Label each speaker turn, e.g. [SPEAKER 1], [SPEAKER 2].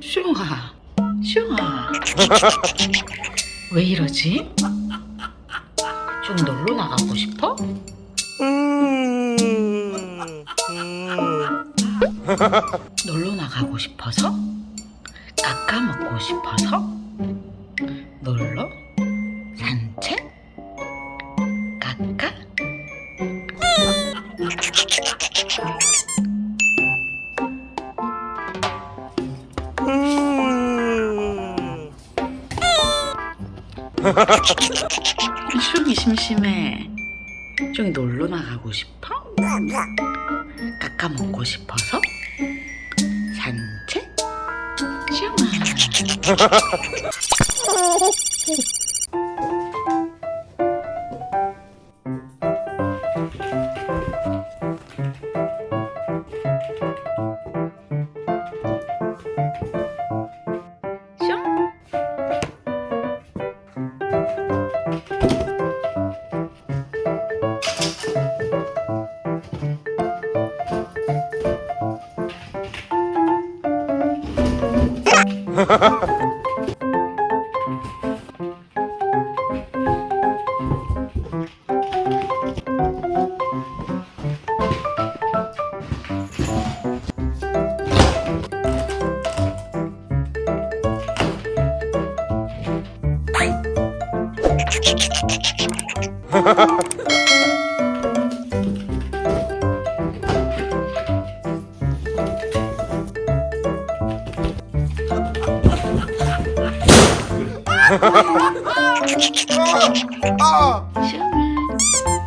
[SPEAKER 1] 슈아, 슈아. 왜 이러지? 좀 놀러 나가고 싶어? 놀러 나가고 싶어서? 깎아 먹고 싶어서? 놀러? 슝이 심심해. 슝이 놀러 나가고 싶어? 깎아 먹고 싶어서? 산책? 슝아. 슝. 슝 아! 아. 아. 아.